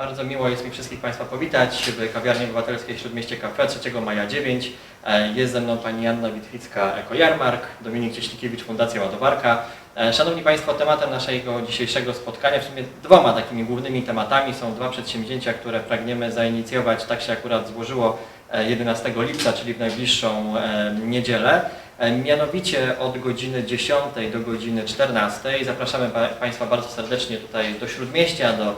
Bardzo miło jest mi wszystkich Państwa powitać w kawiarni obywatelskiej Śródmieście Cafe 3 maja 9. E, Jest ze mną Pani Janna Witwicka, Eko Jarmark, Dominik Cieślikiewicz, Fundacja Ładowarka. E, Szanowni Państwo, tematem naszego dzisiejszego spotkania, w sumie dwoma takimi głównymi tematami są dwa przedsięwzięcia, które pragniemy zainicjować, tak się akurat złożyło e, 11 lipca, czyli w najbliższą e, niedzielę. E, Mianowicie od godziny 10 do godziny 14 zapraszamy pa- Państwa bardzo serdecznie tutaj do Śródmieścia, do e,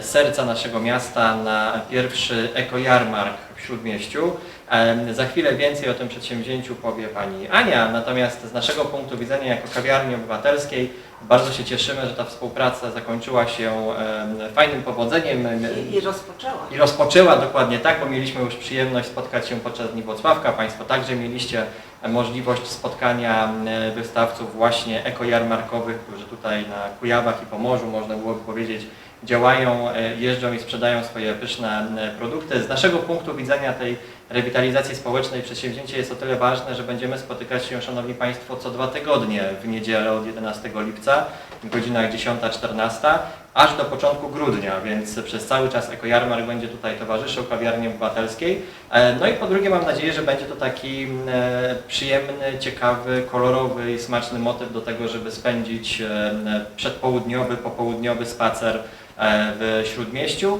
serca naszego miasta na pierwszy ekojarmark w Śródmieściu. E, Za chwilę więcej o tym przedsięwzięciu powie Pani Ania, natomiast z naszego punktu widzenia jako kawiarni obywatelskiej bardzo się cieszymy, że ta współpraca zakończyła się e, fajnym powodzeniem. I, i rozpoczęła. I rozpoczęła dokładnie tak, bo mieliśmy już przyjemność spotkać się podczas Dni Włocławka. Państwo także mieliście możliwość spotkania e, wystawców właśnie ekojarmarkowych, którzy tutaj na Kujawach i Pomorzu, można byłoby powiedzieć, działają, e, jeżdżą i sprzedają swoje pyszne e, produkty. Z naszego punktu widzenia tej rewitalizacji społecznej przedsięwzięcie jest o tyle ważne, że będziemy spotykać się, Szanowni Państwo, co dwa tygodnie w niedzielę od 11 lipca w godzinach 10-14 aż do początku grudnia, więc przez cały czas Ekojarmark będzie tutaj towarzyszył kawiarni obywatelskiej. E, No i po drugie mam nadzieję, że będzie to taki e, przyjemny, ciekawy, kolorowy i smaczny motyw do tego, żeby spędzić e, przedpołudniowy, popołudniowy spacer w Śródmieściu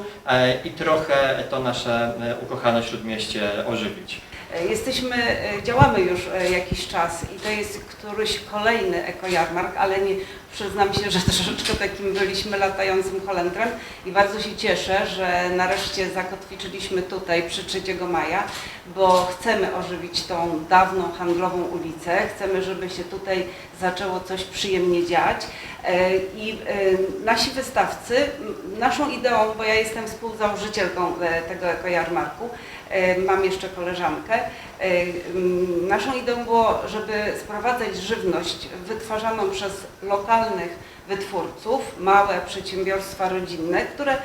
i trochę to nasze ukochane Śródmieście ożywić. E, Jesteśmy, e, działamy już e, jakiś czas i to jest któryś kolejny ekojarmark, ale nie, przyznam się, że troszeczkę takim byliśmy latającym Holendrem i bardzo się cieszę, że nareszcie zakotwiczyliśmy tutaj przy 3 maja, bo chcemy ożywić tą dawną handlową ulicę, chcemy, żeby się tutaj zaczęło coś przyjemnie dziać i nasi wystawcy, naszą ideą, bo ja jestem współzałożycielką tego ekojarmarku, Mam jeszcze koleżankę. E, Naszą ideą było, żeby sprowadzać żywność wytwarzaną przez lokalnych wytwórców, małe przedsiębiorstwa rodzinne, które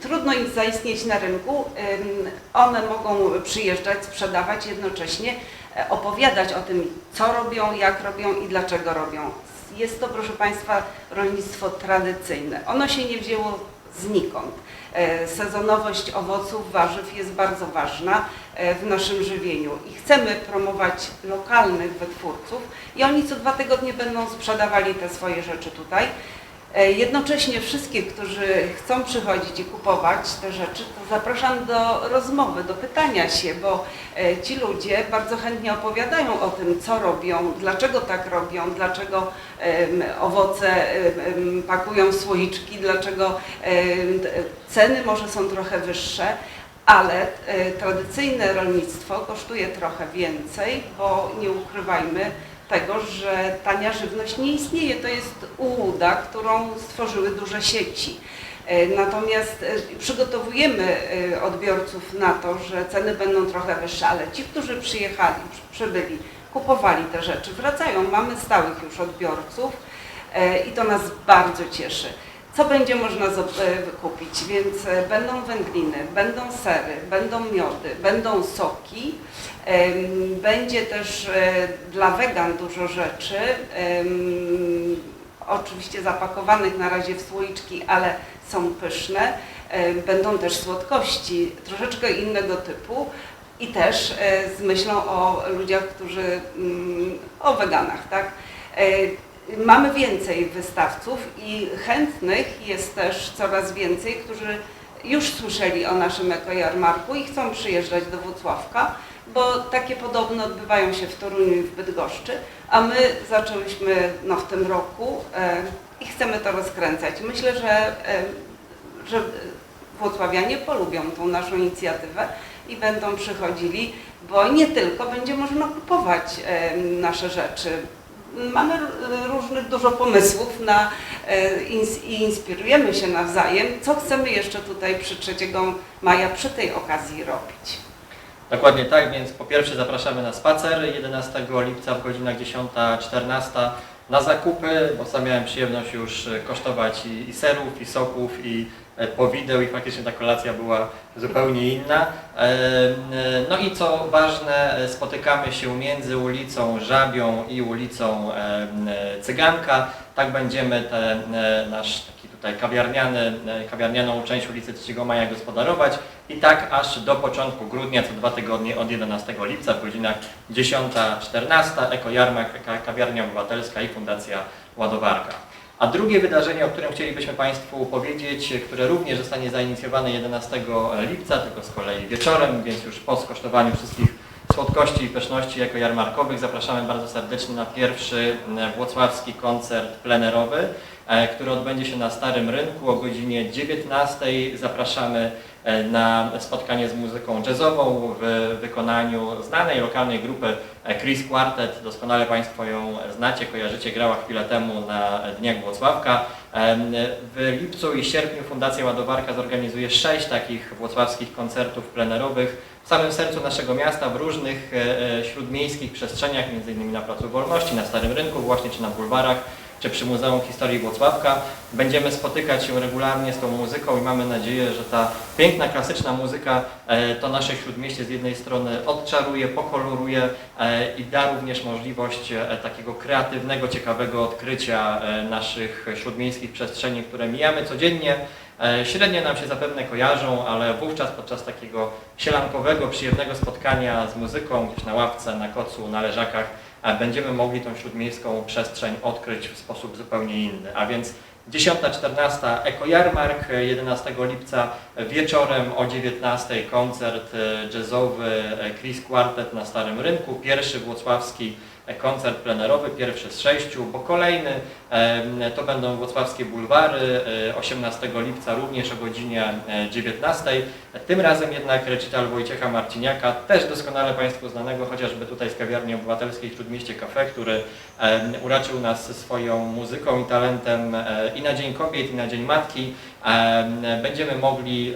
trudno im zaistnieć na rynku. Ym, One mogą przyjeżdżać, sprzedawać jednocześnie, e, opowiadać o tym, co robią, jak robią i dlaczego robią. Jest to, proszę Państwa, rolnictwo tradycyjne. Ono się nie wzięło znikąd. E, Sezonowość owoców, warzyw jest bardzo ważna e, w naszym żywieniu i chcemy promować lokalnych wytwórców i oni co dwa tygodnie będą sprzedawali te swoje rzeczy tutaj. E, Jednocześnie wszystkich, którzy chcą przychodzić i kupować te rzeczy, to zapraszam do rozmowy, do pytania się, bo e, ci ludzie bardzo chętnie opowiadają o tym, co robią, dlaczego tak robią, dlaczego owoce pakują w słoiczki, dlaczego ceny może są trochę wyższe, ale e, tradycyjne rolnictwo kosztuje trochę więcej, bo nie ukrywajmy, tego, że tania żywność nie istnieje. To jest ułuda, którą stworzyły duże sieci. E, Natomiast e, przygotowujemy e, odbiorców na to, że ceny będą trochę wyższe, ale ci, którzy przyjechali, przy- przybyli, kupowali te rzeczy, wracają. Mamy stałych już odbiorców i to nas bardzo cieszy. Co będzie można e, wykupić? Więc e, będą wędliny, będą sery, będą miody, będą soki. Będzie też e, dla wegan dużo rzeczy, oczywiście zapakowanych na razie w słoiczki, ale są pyszne. Będą też słodkości troszeczkę innego typu i też z myślą o ludziach, którzy, mm, o weganach, tak? Mamy więcej wystawców i chętnych jest też coraz więcej, którzy już słyszeli o naszym ekojarmarku i chcą przyjeżdżać do Włocławka, bo takie podobne odbywają się w Toruniu i w Bydgoszczy, a my zaczęłyśmy no, w tym roku e, i chcemy to rozkręcać. Myślę, że, e, że Włocławianie polubią tą naszą inicjatywę i będą przychodzili, bo nie tylko będzie można kupować e, nasze rzeczy. Mamy różnych dużo pomysłów na, e, i inspirujemy się nawzajem, co chcemy jeszcze tutaj przy 3 maja przy tej okazji robić. Dokładnie tak, więc po pierwsze zapraszamy na spacer 11 lipca w godzinach 10-14 na zakupy, bo sam miałem przyjemność już e, kosztować i, i serów, i soków, i e, powideł i faktycznie ta kolacja była zupełnie inna. E, No i co ważne, spotykamy się między ulicą Żabią i ulicą Cyganka. Tak będziemy ten nasz taki tutaj kawiarniany, e, kawiarnianą część ulicy 3 Maja gospodarować i tak aż do początku grudnia, co dwa tygodnie od 11 lipca w godzinach 10-14 Eko Jarmark, Ka- Kawiarnia Obywatelska i Fundacja Ładowarka. A drugie wydarzenie, o którym chcielibyśmy Państwu powiedzieć, które również zostanie zainicjowane 11 lipca, tylko z kolei wieczorem, więc już po skosztowaniu wszystkich słodkości i pyszności jako jarmarkowych zapraszamy bardzo serdecznie na pierwszy e, włocławski koncert plenerowy, który odbędzie się na Starym Rynku o godzinie 19. Zapraszamy e, na spotkanie z muzyką jazzową w wykonaniu znanej lokalnej grupy e, Chris Quartet. Doskonale Państwo ją znacie, kojarzycie, grała chwilę temu na Dniach Włocławka. W lipcu i sierpniu Fundacja Ładowarka zorganizuje sześć takich włocławskich koncertów plenerowych w samym sercu naszego miasta, w różnych e, e, śródmiejskich przestrzeniach, m.in. na Placu Wolności, na Starym Rynku właśnie, czy na bulwarach, czy przy Muzeum Historii Włocławka. Będziemy spotykać się regularnie z tą muzyką i mamy nadzieję, że ta piękna, klasyczna muzyka e, to nasze śródmieście z jednej strony odczaruje, pokoloruje e, i da również możliwość e, takiego kreatywnego, ciekawego odkrycia naszych śródmiejskich przestrzeni, które mijamy codziennie. Średnio nam się zapewne kojarzą, ale wówczas podczas takiego sielankowego, przyjemnego spotkania z muzyką, gdzieś na ławce, na kocu, na leżakach, będziemy mogli tą śródmiejską przestrzeń odkryć w sposób zupełnie inny. A więc 10-14 Ekojarmark, e, 11 lipca wieczorem o 19 koncert e, jazzowy e, Chris Quartet na Starym Rynku, pierwszy włocławski e, koncert plenerowy, pierwszy z sześciu, bo kolejny to będą włocławskie bulwary, e, 18 lipca również o godzinie e, 19. Tym razem jednak recital Wojciecha Marciniaka, też doskonale Państwu znanego, chociażby tutaj z kawiarni obywatelskiej w Śródmieście Cafe, który uraczył nas swoją muzyką i talentem i na Dzień Kobiet, i na Dzień Matki. Em, Będziemy mogli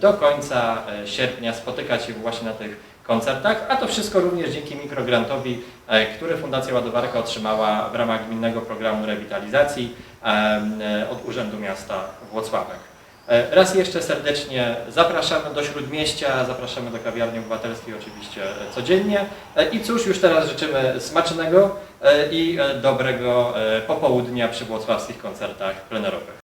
do końca e, sierpnia spotykać się właśnie na tych koncertach, a to wszystko również dzięki mikrograntowi, e, który Fundacja Ładowarka otrzymała w ramach gminnego programu rewitalizacji e, od Urzędu Miasta Włocławek. E, Raz jeszcze serdecznie zapraszamy do Śródmieścia, zapraszamy do kawiarni obywatelskiej oczywiście e, codziennie E, i cóż, już teraz życzymy smacznego i dobrego popołudnia przy włocławskich koncertach plenerowych.